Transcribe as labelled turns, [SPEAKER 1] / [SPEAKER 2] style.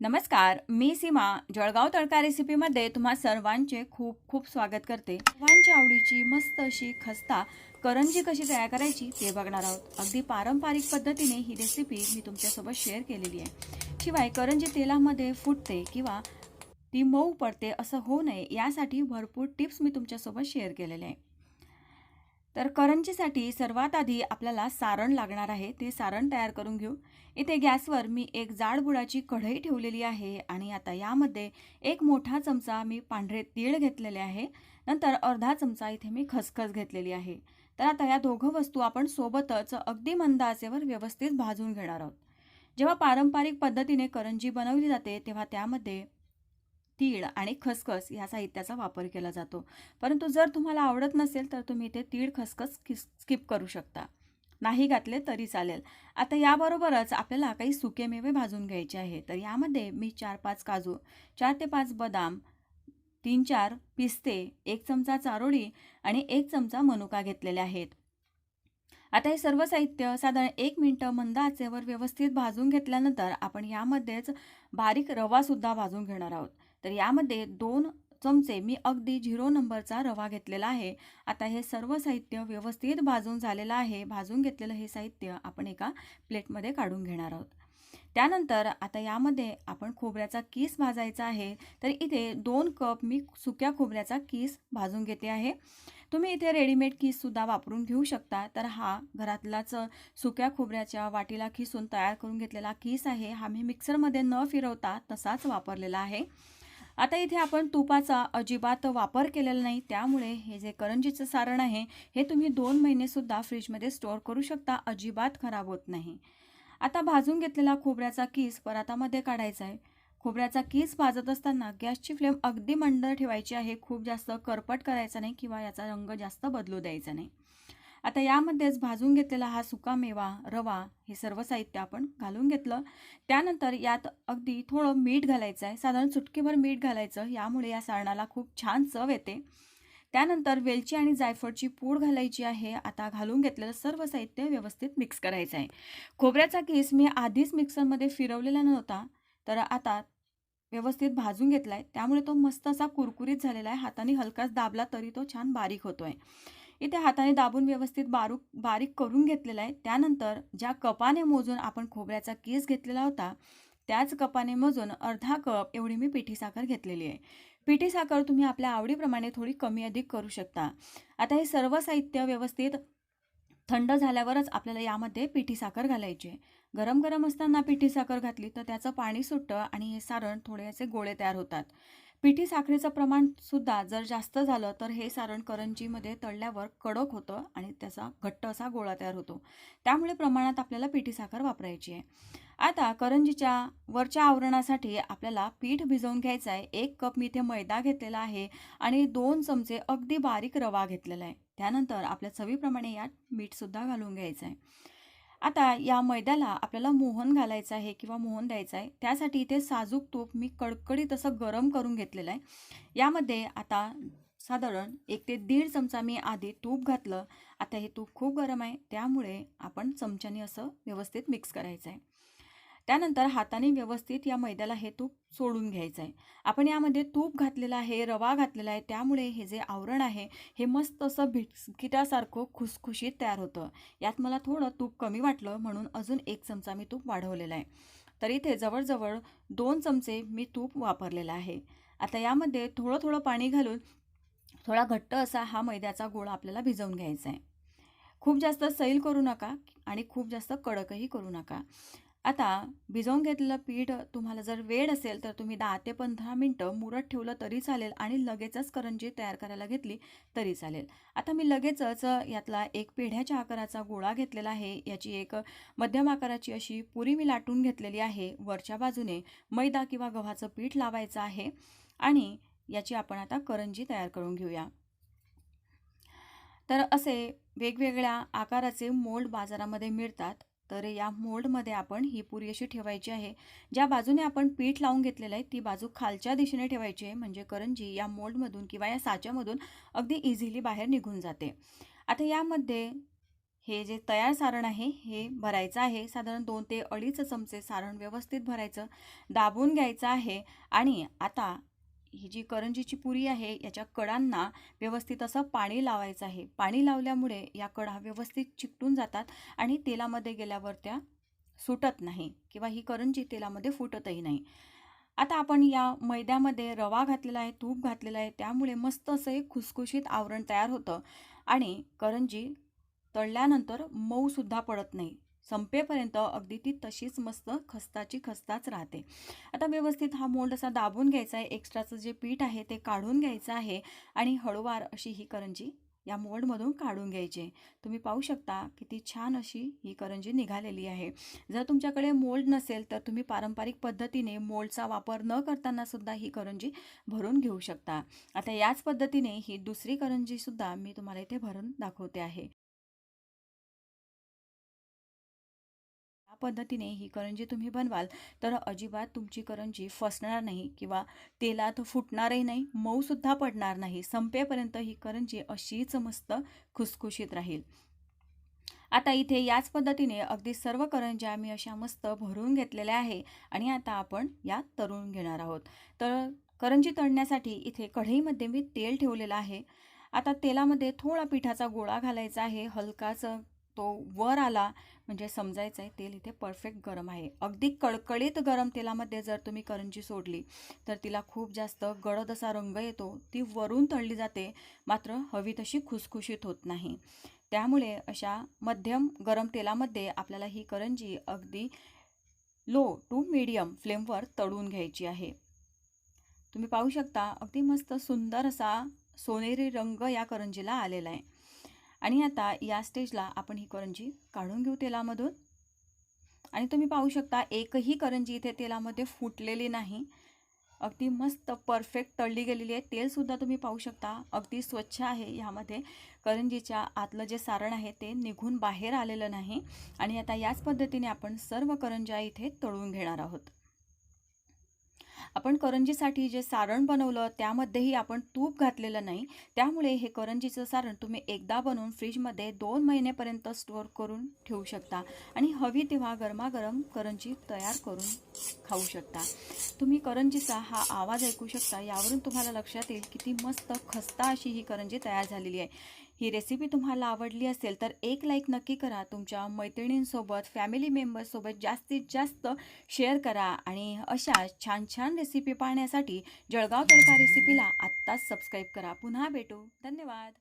[SPEAKER 1] नमस्कार मी सीमा. जळगाव तडका रेसिपीमध्ये तुम्हा सर्वांचे खूप खूप स्वागत करते. सर्वांच्या आवडीची मस्त अशी खस्ता करंजी कशी तयार करायची ते बघणार आहोत. अगदी पारंपरिक पद्धतीने ही रेसिपी मी तुमच्यासोबत शेअर केलेली आहे. शिवाय करंजी तेलामध्ये फुटते किंवा ती मऊ पडते असं होऊ नये यासाठी भरपूर टिप्स मी तुमच्यासोबत शेअर केलेले आहे. तर करंजीसाठी सर्वात आधी आपल्याला सारण लागणार आहे. ते सारण तयार करून घेऊ. इथे गॅसवर मी एक जाडबुडाची कढई ठेवलेली आहे आणि आता यामध्ये एक मोठा चमचा मी पांढरे तीळ घेतलेले आहे. नंतर अर्धा चमचा इथे मी खसखस घेतलेली आहे. तर आता या दोघं वस्तू आपण सोबतच अगदी मंद आचेवर व्यवस्थित भाजून घेणार आहोत. जेव्हा पारंपरिक पद्धतीने करंजी बनवली जाते तेव्हा त्यामध्ये तीळ आणि खसखस या साहित्याचा वापर केला जातो. परंतु जर तुम्हाला आवडत नसेल तर तुम्ही इथे तीळ खसखस स्किप करू शकता. नाही घातले तरी चालेल. आता याबरोबरच आपल्याला काही सुके मेवे भाजून घ्यायचे आहे तर यामध्ये मी चार पाच काजू चार ते पाच बदाम तीन चार पिस्ते एक चमचा चारोळी आणि एक चमचा मनुका घेतलेले आहेत. आता हे सर्व साहित्य साधारण एक मिनटं मंद आचेवर व्यवस्थित भाजून घेतल्यानंतर आपण यामध्येच बारीक रवासुद्धा भाजून घेणार आहोत. तर यामध्ये दोन चमचे मी अगदी झिरो नंबरचा रवा घेतलेला आहे. आता हे सर्व साहित्य व्यवस्थित भाजून झालेलं आहे. भाजून घेतलेलं हे साहित्य आपण एका प्लेटमध्ये काढून घेणार आहोत. त्यानंतर आता यामध्ये आपण खोबऱ्याचा किस भाजायचा आहे. तर इथे दोन कप मी सुक्या खोबऱ्याचा किस भाजून घेते आहे. तुम्ही इथे रेडीमेड किससुद्धा वापरून घेऊ शकता. तर हा घरातलाच सुक्या खोबऱ्याच्या वाटीला खिसून तयार करून घेतलेला किस आहे. हा मी मिक्सरमध्ये न फिरवता तसाच वापरलेला आहे. आता इथे आपण तुपाचा अजिबात वापर केलेला नाही. त्यामुळे हे जे करंजीचं सारण आहे हे तुम्ही दोन महिनेसुद्धा फ्रीजमध्ये स्टोअर करू शकता. अजिबात खराब होत नाही. आता भाजून घेतलेला खोबऱ्याचा किस परातामध्ये काढायचा आहे. खोबऱ्याचा किस भाजत असताना गॅसची फ्लेम अगदी मंद ठेवायची आहे. खूप जास्त करपट करायचा नाही किंवा याचा रंग जास्त बदलू द्यायचा नाही. आता यामध्येच भाजून घेतलेला हा सुका मेवा रवा हे सर्व साहित्य आपण घालून घेतलं. त्यानंतर यात अगदी थोडं मीठ घालायचं आहे. साधारण चुटकीभर मीठ घालायचं. यामुळे या सारणाला खूप छान चव येते. त्यानंतर वेलची आणि जायफळची पूड घालायची आहे. आता घालून घेतलेलं सर्व साहित्य व्यवस्थित मिक्स करायचं आहे. खोबऱ्याचा केस मी आधीच मिक्सरमध्ये फिरवलेला नव्हता तर आता व्यवस्थित भाजून घेतला आहे त्यामुळे तो मस्त असा कुरकुरीत झालेला आहे. हाताने हलकाच दाबला तरी तो छान बारीक होतो आहे इथे हाताने दाबून व्यवस्थित बारूक बारीक करून घेतलेला आहे. त्यानंतर ज्या कपाने मोजून आपण खोबऱ्याचा केस घेतलेला होता त्याच कपाने मोजून अर्धा कप एवढी मी पिठी साखर घेतलेली आहे. पिठी साखर तुम्ही आपल्या आवडीप्रमाणे थोडी कमी अधिक करू शकता. आता हे सर्व साहित्य व्यवस्थित थंड झाल्यावरच आपल्याला यामध्ये पिठी साखर घालायची आहे. गरम गरम असताना पिठी साखर घातली तर त्याचं पाणी सुटतं आणि हे सारण थोडे असे गोळे तयार होतात. पिठी साखरेचं प्रमाणसुद्धा जर जास्त झालं तर हे सारण करंजीमध्ये तळल्यावर कडक होतं आणि त्याचा घट्ट असा गोळा तयार होतो. त्यामुळे प्रमाणात आपल्याला पिठी साखर वापरायची आहे. आता करंजीच्या वरच्या आवरणासाठी आपल्याला पीठ भिजवून घ्यायचं आहे एक कप मी इथे मैदा घेतलेला आहे आणि दोन चमचे अगदी बारीक रवा घेतलेला आहे. त्यानंतर आपल्या चवीप्रमाणे यात मीठसुद्धा घालून घ्यायचं आहे आता या मैद्याला आपल्याला मोहन घालायचं आहे किंवा मोहन द्यायचं आहे त्यासाठी इथे साजूक तूप मी कडकडीत असं गरम करून घेतलेलं आहे. यामध्ये आता साधारण एक ते दीड चमचा मी आधी तूप घातलं. आता हे तूप खूप गरम आहे त्यामुळे आपण चमच्याने असं व्यवस्थित मिक्स करायचं आहे. त्यानंतर हाताने व्यवस्थित या मैद्याला हे तूप सोडून घ्यायचं आहे आपण यामध्ये तूप घातलेलं आहे रवा घातलेला आहे त्यामुळे हे जे आवरण आहे हे मस्त असं बिस्किटासारखं खुसखुशीत तयार होतं. यात मला थोडं तूप कमी वाटलं म्हणून अजून एक चमचा मी तूप वाढवलेला आहे. तर इथे जवळजवळ दोन चमचे मी तूप वापरलेला आहे. आता यामध्ये थोडं थोडं पाणी घालून थोडा घट्ट असा हा मैद्याचा गोळा आपल्याला भिजवून घ्यायचा आहे खूप जास्त सैल करू नका आणि खूप जास्त कडकही करू नका. आता भिजवून घेतलेलं पीठ तुम्हाला जर वेळ असेल तर तुम्ही दहा ते पंधरा मिनटं मुरत ठेवलं तरी चालेल आणि लगेचच करंजी तयार करायला घेतली तरी चालेल. आता मी लगेचच यातला एक पेढ्याच्या आकाराचा गोळा घेतलेला आहे. याची एक मध्यम आकाराची अशी पुरी मी लाटून घेतलेली आहे. वरच्या बाजूने मैदा किंवा गव्हाचं पीठ लावायचं आहे आणि याची आपण आता करंजी तयार करून घेऊया. तर असे वेगवेगळ्या आकाराचे मोल्ड बाजारामध्ये मिळतात. तर या मोल्डमध्ये आपण ही पुरी अशी ठेवायची आहे. ज्या बाजूने आपण पीठ लावून घेतलेलं आहे ती बाजू खालच्या दिशेने ठेवायची आहे. म्हणजे करंजी या मोल्डमधून किंवा या साच्यामधून अगदी इझिली बाहेर निघून जाते. आता यामध्ये हे जे तयार सारण आहे हे भरायचं आहे. साधारण दोन ते अडीच चमचे सारण व्यवस्थित भरायचं. दाबून घ्यायचं आहे. आणि आता ही जी करंजीची पुरी आहे याच्या कडांना व्यवस्थित असं पाणी लावायचं आहे. पाणी लावल्यामुळे या कडा व्यवस्थित चिकटून जातात आणि तेलामध्ये गेल्यावर त्या सुटत नाही किंवा ही करंजी तेलामध्ये फुटतही नाही. आता आपण या मैद्यामध्ये रवा घातलेला आहे तूप घातलेलं आहे त्यामुळे मस्त असं एक खुसखुशीत आवरण तयार होतं आणि करंजी तळल्यानंतर मऊसुद्धा पडत नाही. संपेपर्यंत अगदी ती तशीच मस्त खस्ताची खस्ताच राहते. आता व्यवस्थित हा मोल्ड असा दाबून घ्यायचा आहे. एक्स्ट्राचं जे पीठ आहे ते काढून घ्यायचं आहे आणि हळूवार अशी ही करंजी या मोल्डमधून काढून घ्यायची तुम्ही पाहू शकता किती छान अशी ही करंजी निघालेली आहे. जर तुमच्याकडे मोल्ड नसेल तर तुम्ही पारंपरिक पद्धतीने मोल्डचा वापर न करताना सुद्धा ही करंजी भरून घेऊ शकता. आता याच पद्धतीने ही दुसरी करंजीसुद्धा मी तुम्हाला इथे भरून दाखवते आहे. पद्धतीने ही करंजी तुम्ही बनवाल तर अजिबात तुमची करंजी फसणार नाही किंवा तेलात फुटणारही नाही मऊसुद्धा पडणार नाही. संपेपर्यंत ही करंजी अशीच मस्त खुसखुशीत राहील. आता इथे याच पद्धतीने अगदी सर्व करंज्या मी अशा मस्त भरून घेतलेल्या आहे आणि आता आपण या तळून घेणार आहोत. तर करंजी तळण्यासाठी इथे कढईमध्ये मी तेल ठेवलेलं आहे. आता तेलामध्ये थोडा पिठाचा गोळा घालायचा आहे हलकाच तो वर आला म्हणजे समजायचं आहे तेल इथे परफेक्ट गरम आहे. अगदी कळकळीत गरम तेलामध्ये जर तुम्ही करंजी सोडली तर तिला खूप जास्त गडद असा रंग येतो ती वरून तळली जाते मात्र हवी तशी खुसखुशीत होत नाही. त्यामुळे अशा मध्यम गरम तेलामध्ये आपल्याला ही करंजी अगदी लो टू मीडियम फ्लेमवर तळून घ्यायची आहे. तुम्ही पाहू शकता अगदी मस्त सुंदर असा सोनेरी रंग या करंजीला आलेला आहे. आणि आता या स्टेजला आपण ही करंजी काढून घेऊ तेलामधून. आणि तुम्ही पाहू शकता एकही करंजी इथे तेलामध्ये फुटलेली नाही. अगदी मस्त परफेक्ट तळली गेलेली आहे. तेलसुद्धा तुम्ही पाहू शकता अगदी स्वच्छ आहे ह्यामध्ये. करंजीच्या आतलं जे सारण आहे ते निघून बाहेर आलेलं नाही. आणि आता याच पद्धतीने आपण सर्व करंज्या इथे तळून घेणार आहोत. आपण करंजीसाठी जे सारण बनवलं त्यामध्येही आपण तूप घातलेलं नाही. त्यामुळे हे करंजीचं सारण तुम्ही एकदा बनवून फ्रीजमध्ये दोन महिनेपर्यंत स्टोअर करून ठेवू शकता आणि हवी तेव्हा गरमागरम करंजी तयार करून खाऊ शकता. तुम्ही करंजीचा हा आवाज ऐकू शकता यावरून तुम्हाला लक्षात येईल किती मस्त खस्ता अशी ही करंजी तयार झालेली आहे. ही रेसिपी तुम्हाला आवडली असेल तर एक लाईक नक्की करा. तुमच्या मैत्रिणींसोबत फॅमिली मेंबर्ससोबत जास्तीत जास्त शेअर करा. आणि अशा छान छान रेसिपी पाहण्यासाठी जळगाव तडका रेसिपीला आत्ताच सबस्क्राईब करा. पुन्हा भेटू. धन्यवाद.